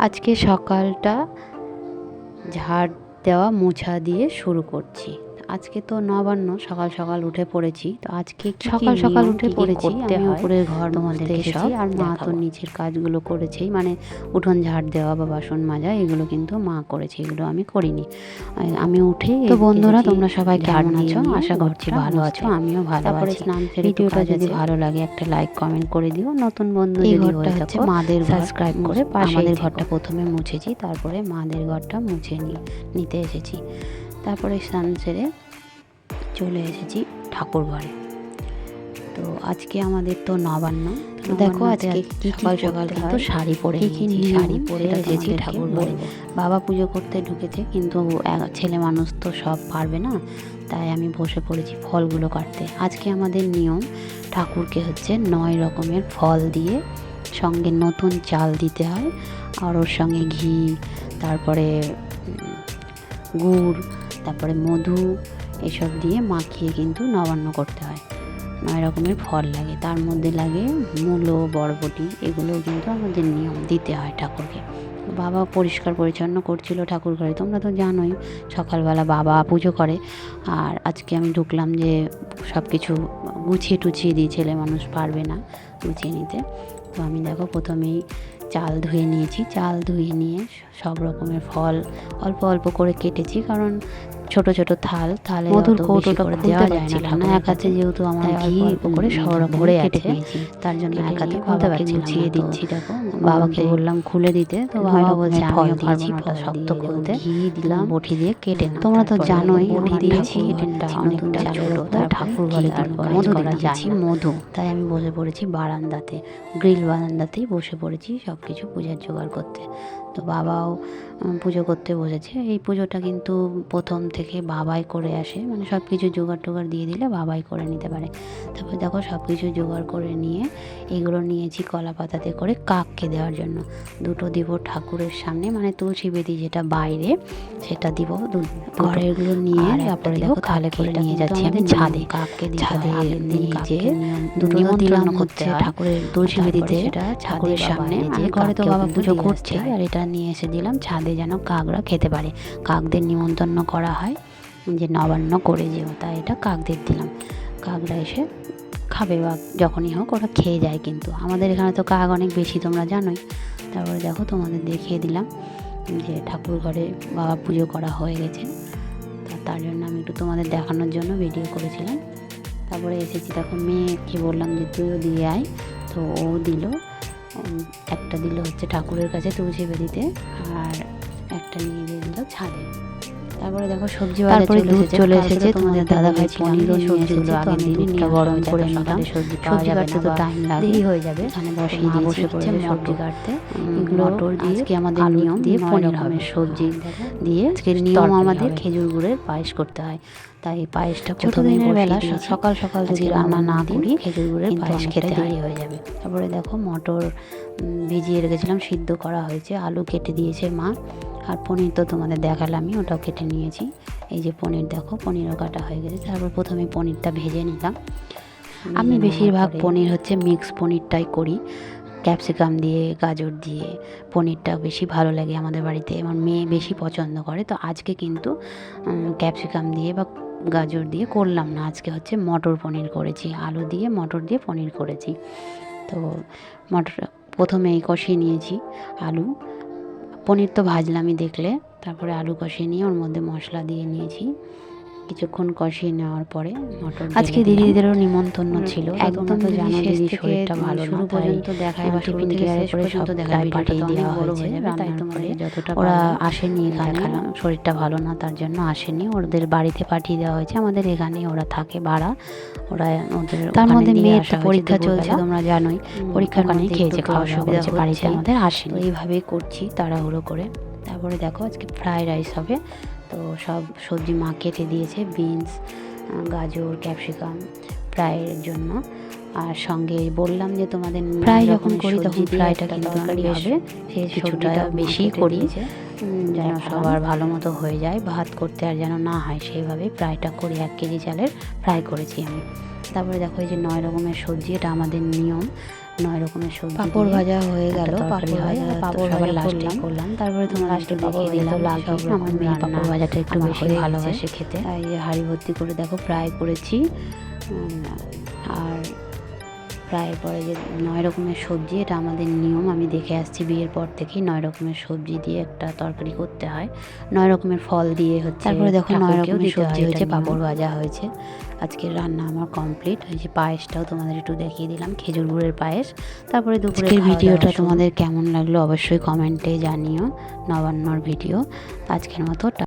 আজকে সকালটা ঝাড় দেওয়া মোছা দিয়ে শুরু করছি। আজকে তো নবান্ন সকাল সকাল উঠে পড়েছি। তো আজকে সকাল সকাল উঠে পড়েছি, আমি উপরের ঘর এসেছি এসেছি আর মা তো নিচের কাজগুলো করেছেই মানে উঠোন ঝাড় দেওয়া বা বাসন মাজা এগুলো কিন্তু মা করেছে এগুলো আমি করিনি। আমি উঠে তো বন্ধুরা, তোমরা সবাই কেমন আছো? আশা করছি ভালো আছো, আমিও ভালো আছি। স্নান সেরে ভিডিওটা যদি ভালো লাগে একটা লাইক কমেন্ট করে দিও। নতুন বন্ধু যদি ঘরটা হয়ে থাকো মাদের। সাবস্ক্রাইব করে মুছ- পাশে আমাদের ঘরটা প্রথমে মুছেছি তারপরে মাদের ঘরটা মুছে নিয়ে নিতে এসেছি। তারপরে স্নান সেরে চলে এসেছি ঠাকুর ঘরে। তো আজকে আমাদের তো নবান্ন। তো দেখো আজকে সকাল সকাল কিন্তু শাড়ি পরে শাড়ি পরে এসেছি ঠাকুর ঘরে। বাবা পুজো করতে ঢুকেছে কিন্তু ছেলে মানুষ তো সব পারবে না তাই আমি বসে পড়েছি ফলগুলো কাটতে। আজকে আমাদের নিয়ম ঠাকুরকে হচ্ছে নয় রকমের ফল দিয়ে সঙ্গে নতুন চাল দিতে হয় আর ওর সঙ্গে ঘি তারপরে গুড় তারপরে মধু এসব দিয়ে মাখিয়ে কিন্তু নবান্ন করতে হয়। নয় রকমের ফল লাগে। তার মধ্যে লাগে মূলো, বরবটি, এগুলো কিন্তু আমাদের নিয়ম দিতে হয় ঠাকুরকে। বাবা পরিষ্কার পরিচ্ছন্ন করছিল ঠাকুর ঘরে। তোমরা তো জানোই, সকালবেলা বাবা পুজো করে। আর আজকে আমি ঢুকলাম যে সব কিছু গুছিয়ে টুছিয়ে দিই, ছেলে মানুষ পারবে না গুছিয়ে নিতে। তো আমি দেখো প্রথমেই চাল ধুয়ে নিয়েছি। চাল ধুয়ে নিয়ে সব রকমের ফল অল্প অল্প করে কেটেছি কারণ ছোট ছোট থাল থালে মধুর কৌটোটা করে দেওয়া যায় না না, এক হাতে। যেহেতু আমার ঘি করে সব ভরে কেটে নিয়েছি। তার জন্য এক হাতে খুলতে পারছিলাম গুছিয়ে দিচ্ছি দেখো বাবাকে বললাম খুলে দিতে। তো বাবা বলছে ফল আমিও পারব না শক্ত খুলতে। ঘি দিলাম। বটি দিয়ে কেটে তোমরা তো জানোই বটি দিয়েছি এটা অনেকটা ছোট। তাই তাই ঠাকুর ঘরে মধু করা দিয়েছি মধু। তাই আমি বসে পড়েছি বারান্দাতে গ্রিল বারান্দাতেই বসে পড়েছি সব কিছু পূজার জোগাড় করতে। তো বাবাও পুজো করতে বসেছে। এই পুজোটা কিন্তু প্রথম থেকে বাবাই করে আসে। মানে সব কিছু জোগাড় টোগাড় দিয়ে দিলে বাবাই করে নিতে পারে। তারপর দেখো সব কিছু জোগাড় করে নিয়ে এগুলো নিয়েছি কলা পাতাতে করে কাককে দেওয়ার জন্য। দুটো দিব ঠাকুরের সামনে মানে তুলসী বেদি যেটা বাইরে সেটা দিব ঘরেরগুলো নিয়ে তারপরে দেখো থালে করে নিয়ে যাচ্ছি আমি। ছাদে। কাককে ছাদে নিয়ে যে দুটো দিলাম হচ্ছে ঠাকুরের তুলসী বেদিতে সেটা ঠাকুরের সামনে যে ঘরে তো বাবা পুজো করছে আর এটা নিয়ে এসে দিলাম। ছাদে যেন কাকরা খেতে পারে। কাকদের নিমন্ত্রণ করা হয় যে, নবান্ন করে যেও। তাই এটা কাকদের দিলাম। কাকরা এসে খাবে বা যখনই হোক, ওরা খেয়ে যায় কিন্তু। আমাদের এখানে তো কাক অনেক বেশি, তোমরা জানোই। তারপরে দেখো, তোমাদের দেখিয়ে দিলাম যে, ঠাকুর ঘরে বাবা পুজো করা হয়ে গেছে। তার জন্য আমি একটু তোমাদের দেখানোর জন্য ভিডিও করেছিলাম। তারপরে এসেছি। তখন মেয়েকে বললাম যে, তুইও দিয়ে আয়। তো ও দিল। একটা দিল হচ্ছে ঠাকুরের কাছে তুলসী বেদিতে আর একটা নিয়ে দিল ছাদে। তারপরে দেখো সবজি তারপরে দুধ চলে এসেছে, তোমাদের দাদা ভাই পনিরও নিয়ে সবজিগুলো আগে আমি নিয়ে গরম করে নিলাম। সবজি পাওয়া যাবে কাটতে তো টাইম লাগে দেরি হয়ে যাবে এখানে মা দিয়েছি বসে পড়েছে সবজি কাটতে। এগুলো মটর দিয়ে আজকে আমাদের নিয়ম দিয়ে পনির হবে। সবজি দিয়ে আজকের নিয়ম আমাদের খেজুর গুড়ের পায়েস করতে হয়। তাই পায়েসটা ছোট দিনের বেলা সকাল সকাল যদি রান্না না করি খেজুর গুড়ের পায়েস খেতে। দেরি হয়ে যাবে। তারপরে দেখো মটর ভিজিয়ে রেখেছিলাম সিদ্ধ করা হয়েছে আলু কেটে দিয়েছে মা। আর পনির তো তোমাদের দেখালামই ওটাও কেটে নিয়েছি। এই যে পনির দেখো পনিরও কাটা হয়ে গেছে। তারপর প্রথমে পনিরটা ভেজে নিলাম। আমি বেশিরভাগ পনির হচ্ছে মিক্স পনিরটাই করি। ক্যাপসিকাম দিয়ে গাজর দিয়ে পনিরটা বেশি ভালো লাগে আমাদের বাড়িতে। আমার মেয়ে বেশি পছন্দ করে তো আজকে কিন্তু ক্যাপসিকাম দিয়ে বা গাজর দিয়ে করলাম না। আজকে হচ্ছে মটর পনির করেছি আলু দিয়ে মটর দিয়ে পনির করেছি। তো মটর প্রথমেই কষিয়ে নিয়েছি আলু। পনির তো ভাজলামই দেখলে। তারপরে আলু কষিয়ে নিয়ে ওর মধ্যে মশলা দিয়ে নিয়েছি। কিছুক্ষণ কষিয়ে নেওয়ার পরে মটর আজকে দিদিদেরও নিমন্ত্রণ ছিল একদম তো জানো দিদির শরীরটা ভালো শুরু পর্যন্ত দেখায় বা টিফিন পরে পর্যন্ত সব দায় পাঠিয়ে দেওয়া হয়েছে হয়ে তাই তোমাদের যতটা ওরা আসেনি এখানে। শরীরটা ভালো না তার জন্য আসেনি ওদের বাড়িতে পাঠিয়ে দেওয়া হয়েছে আমাদের এখানে ওরা থাকে ভাড়া ওরা ওদের তার মধ্যে মেয়ের তো পরীক্ষা চলছে, তোমরা জানোই পরীক্ষার মধ্যে খেয়েছে, খাওয়া হচ্ছে বাড়িতে আমাদের আসেনি। এইভাবেই করছি তাড়াহুড়ো করে তারপরে দেখো আজকে ফ্রাইড রাইস হবে তো সব সবজি মা কেটে দিয়েছে বিনস গাজর ক্যাপসিকাম ফ্রাইয়ের জন্য। আর সঙ্গে বললাম যে তোমাদের ফ্রাই যখন করি তখন ফ্রাইটা কিন্তু তরকারি হবে সেই কিছুটা সবজিটা বেশি করি। যেন সবার ভালো মতো হয়ে যায় ভাত করতে আর যেন না হয় সেইভাবে ফ্রাইটা করি এক কেজি চালের ফ্রাই করেছি আমি। তারপরে দেখো এই যে নয় রকমের সবজি এটা আমাদের নিয়ম। নয় রকমের সবজি পাঁপড় ভাজা হয়ে গেল পাঁপড় হয় ভাজা পাঁপড় ভাজা লাস্টে করলাম তারপরে তোমার লাস্টে পাঁপড় ভাজা। রকম আমার মেয়ে পাঁপড় ভাজাটা একটু বেশি ভালোবাসে খেতে। তাই হাঁড়ি ভর্তি করে দেখো ফ্রাই করেছি আর ফ্রাইয়ের পরে যে নয় রকমের সবজি এটা আমাদের নিয়ম। আমি দেখে আসছি বিয়ের পর থেকেই নয় রকমের সবজি দিয়ে একটা তরকারি করতে হয়। নয় রকমের ফল দিয়ে হচ্ছে তারপরে দেখো নয় রকমের সবজি হয়েছে, পাঁপড় ভাজা হয়েছে। আজকের রান্না আমার কমপ্লিট। হয়েছে পায়েসটাও তোমাদের একটু দেখিয়ে দিলাম খেজুর গুড়ের পায়েস। তারপরে দুপুরে আজকের ভিডিওটা তোমাদের কেমন লাগল অবশ্যই কমেন্টে জানিও নবান্নর ভিডিও। আজকের মতো